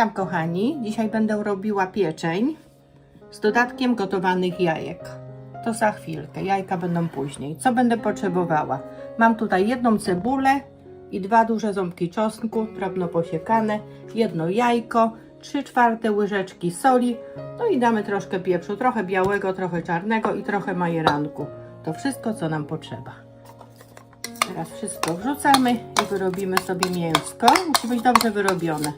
Witam kochani. Dzisiaj będę robiła pieczeń z dodatkiem gotowanych jajek. To za chwilkę. Jajka będą później. Co będę potrzebowała? Mam tutaj jedną cebulę i dwa duże ząbki czosnku, drobno posiekane, jedno jajko, 3 czwarte łyżeczki soli, no i damy troszkę pieprzu, trochę białego, trochę czarnego i trochę majeranku. To wszystko, co nam potrzeba. Teraz wszystko wrzucamy i wyrobimy sobie mięsko. Musi być dobrze wyrobione.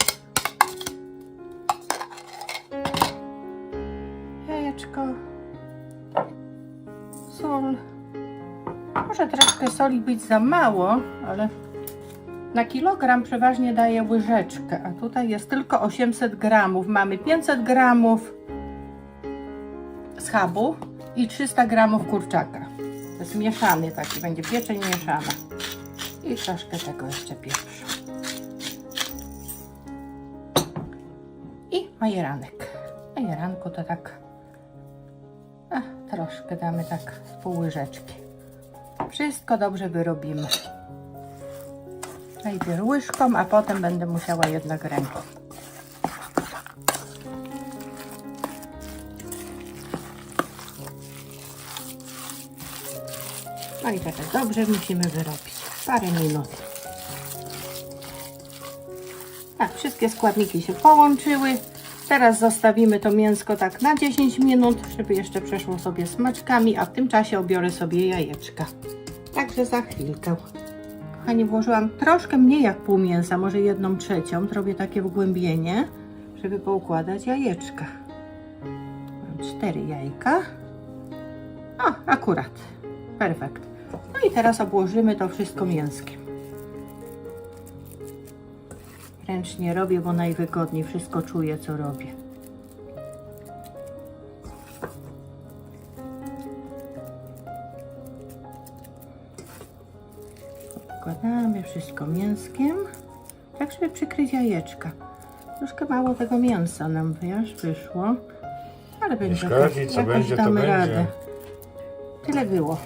Może troszkę soli być za mało, ale na kilogram przeważnie daję łyżeczkę, a tutaj jest tylko 800 gramów. Mamy 500 gramów schabu i 300 gramów kurczaka. To jest mieszany taki, będzie pieczeń mieszana. I troszkę tego jeszcze pieprzu. I majeranek. Majeranku to tak, a, troszkę damy tak z pół łyżeczki. Wszystko dobrze wyrobimy. Najpierw łyżką, a potem będę musiała jednak ręką. No i teraz dobrze musimy wyrobić. Parę minut. Tak, wszystkie składniki się połączyły. Teraz zostawimy to mięsko tak na 10 minut, żeby jeszcze przeszło sobie smaczkami, a w tym czasie obiorę sobie jajeczka. Także za chwilkę. Kochani, włożyłam troszkę mniej jak pół mięsa, może jedną trzecią. Zrobię takie wgłębienie, żeby poukładać jajeczka. Mam cztery jajka. O, akurat. Perfekt. No i teraz obłożymy to wszystko mięskiem. Ręcznie robię, bo najwygodniej wszystko czuję, co robię. Wkładamy wszystko mięskiem, tak żeby przykryć jajeczka. Troszkę mało tego mięsa nam wyszło, ale będzie szkodzi, co jakoś będzie, to damy będzie. radę. Tyle było.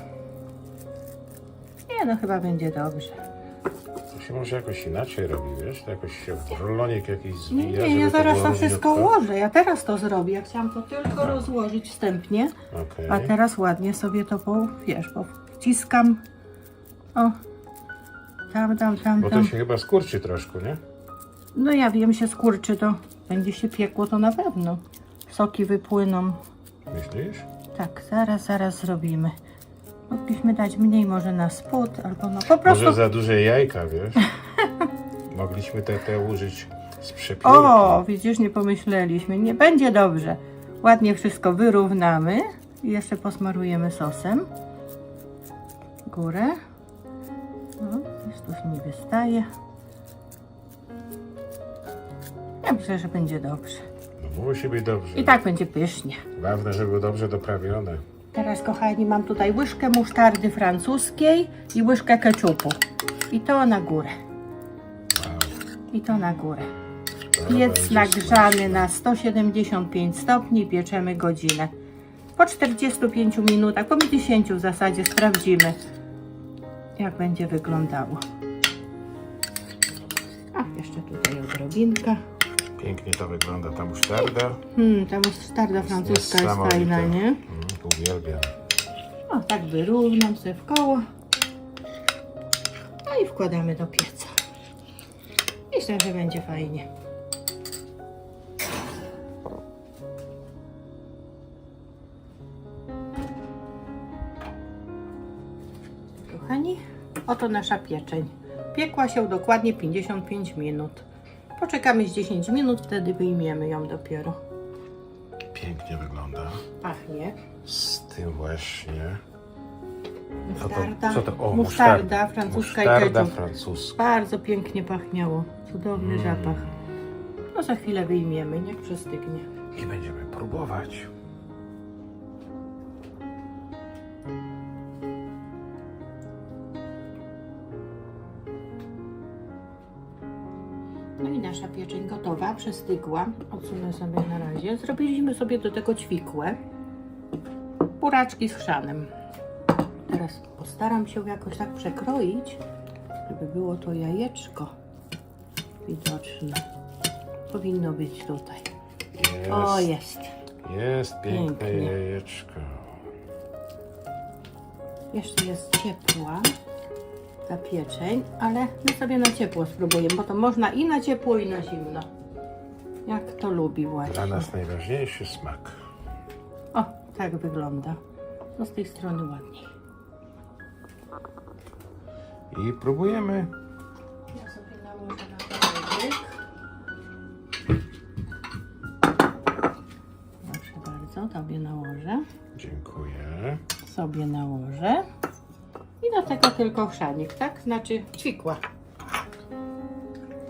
Nie no, chyba będzie dobrze. To się może jakoś inaczej robi, wiesz? To jakoś się w rulonik jakiś Nie, zwija, nie, żeby ja zaraz było to wszystko równiutko. ułożę. Ja teraz to zrobię. Ja chciałam to tylko rozłożyć wstępnie, Okej. a teraz ładnie sobie to po, wiesz, po wciskam. O, tam, tam, tam, Bo to tam. się chyba skurczy troszkę, nie? No ja wiem, się skurczy to. Będzie się piekło to na pewno. Soki wypłyną. Myślisz? Tak, zaraz, zaraz zrobimy. Mogliśmy dać mniej może na spód, albo no po prostu... Może za duże jajka, wiesz? Mogliśmy te, te użyć z przepiórki. O, widzisz, nie pomyśleliśmy. Nie będzie dobrze. Ładnie wszystko wyrównamy i jeszcze posmarujemy sosem. Górę. No, już nie wystaje. Ja myślę, że będzie dobrze. No, musi być dobrze. I tak będzie pysznie. Ważne, żeby było dobrze doprawione. Teraz, kochani, mam tutaj łyżkę musztardy francuskiej i łyżkę keczupu. I to na górę. I to na górę. Piec nagrzany na 175 stopni, pieczemy godzinę. Po 45 minutach, po 50 w zasadzie sprawdzimy, jak będzie wyglądało. A, jeszcze tutaj odrobinka. Pięknie to wygląda ta musztarda. Hmm, ta musztarda francuska jest Niesamowite. fajna, nie? Mm, uwielbiam. O, tak wyrównam sobie w koło. No i wkładamy do pieca. Myślę, że będzie fajnie. Kochani, oto nasza pieczeń. Piekła się dokładnie 55 minut. Poczekamy z 10 minut, wtedy wyjmiemy ją dopiero. Pięknie wygląda. Pachnie. Z tym właśnie. Co to, Musztarda, co to? O, musztarda francuska i ketchup. francuska. Bardzo pięknie pachniało. Cudowny Mm. zapach. No za chwilę wyjmiemy, niech przystygnie. I będziemy próbować. Nasza pieczeń gotowa, przystygła. Odsunę sobie na razie. Zrobiliśmy sobie do tego ćwikłe. Buraczki z chrzanem. Teraz postaram się jakoś tak przekroić, żeby było to jajeczko widoczne. Powinno być tutaj. Jest. O, jest. Jest piękne Pięknie. jajeczko. Jeszcze jest ciepła ta pieczeń, ale my sobie na ciepło spróbujemy, bo to można i na ciepło, i na zimno. Jak to lubi właśnie. Dla nas najważniejszy smak. O, tak wygląda. No z tej strony ładniej. I próbujemy. Ja sobie nałożę na talerzyk. Proszę bardzo, tobie nałożę. Dziękuję. Sobie nałożę. I do tego tylko chrzanik, tak? Znaczy ćwikła.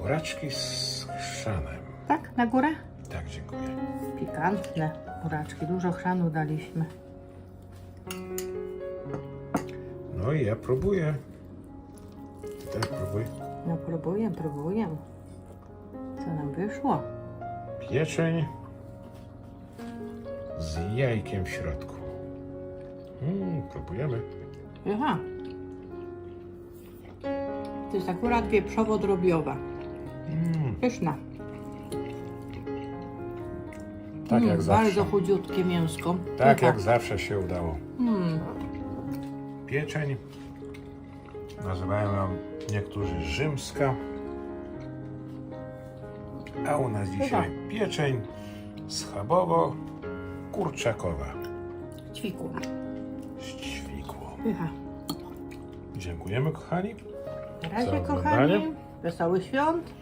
Buraczki z chrzanem. Tak? Na górę? Tak, dziękuję. Pikantne buraczki. Dużo chrzanu daliśmy. No i ja próbuję. Ty też próbuj. No próbuję, próbuję. Co nam wyszło? Pieczeń z jajkiem w środku. Mm, próbujemy. Aha. To jest akurat wieprzowo-drobiowa. Mm, Pyszna. tak Mm, jak zawsze. Bardzo chudziutkie mięsko. Tak Pycha. jak zawsze się udało. Mm. Pieczeń. Nazywają ją niektórzy rzymska. A u nas dzisiaj pieczeń schabowo-kurczakowa. Ćwikła. Ściwikło. Pycha. Dziękujemy kochani. Na razie, kochani. Wesołych świąt.